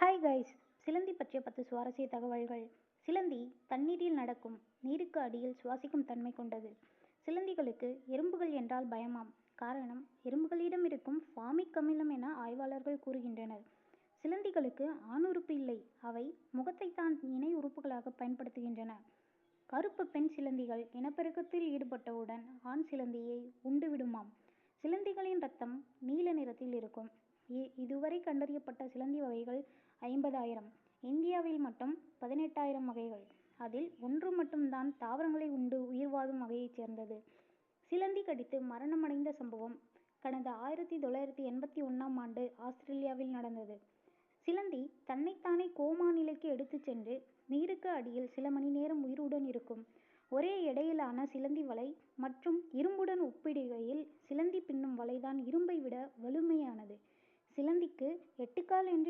Hi guys சிலந்தி பற்றிய பத்து சுவாரஸ்ய தகவல்கள். சிலந்தி தண்ணீரில் நடக்கும். நீருக்கு அடியில் சுவாசிக்கும் தன்மை கொண்டது. சிலந்திகளுக்கு எறும்புகள் என்றால் பயமாம். காரணம் எறும்புகளிடம் இருக்கும் ஃபாமிக் அமிலம் என ஆய்வாளர்கள் கூறுகின்றனர். சிலந்திகளுக்கு ஆணுறுப்பு இல்லை. அவை முகத்தை தான் இணை உறுப்புகளாக பயன்படுத்துகின்றன. கருப்பு பெண் சிலந்திகள் இனப்பெருக்கத்தில் ஈடுபட்டவுடன் ஆண் சிலந்தியை உண்டு விடுமாம். சிலந்திகளின் ரத்தம் நீல நிறத்தில் இருக்கும். இதுவரை கண்டறியப்பட்ட சிலந்தி வகைகள் ஐம்பதாயிரம். இந்தியாவில் மட்டும் பதினெட்டாயிரம் வகைகள். அதில் ஒன்று மட்டும்தான் தாவரங்களை உண்டு உயிர் வாழும் வகையைச் சேர்ந்தது. சிலந்தி கடித்து மரணமடைந்த சம்பவம் கடந்த ஆயிரத்தி தொள்ளாயிரத்தி எண்பத்தி ஒன்றாம் ஆண்டு ஆஸ்திரேலியாவில் நடந்தது. சிலந்தி தன்னைத்தானே கோமா நிலைக்கு எடுத்துச் சென்று நீருக்கு அடியில் சில மணி நேரம் உயிருடன் இருக்கும். ஒரே எடையிலான சிலந்தி வலை மற்றும் இரும்புடன் ஒப்பிடுகையில் சிலந்தி பின்னும் வலைதான் இரும்பை விட வலிமையானது. சிலந்திக்கு எட்டுக்கால் என்று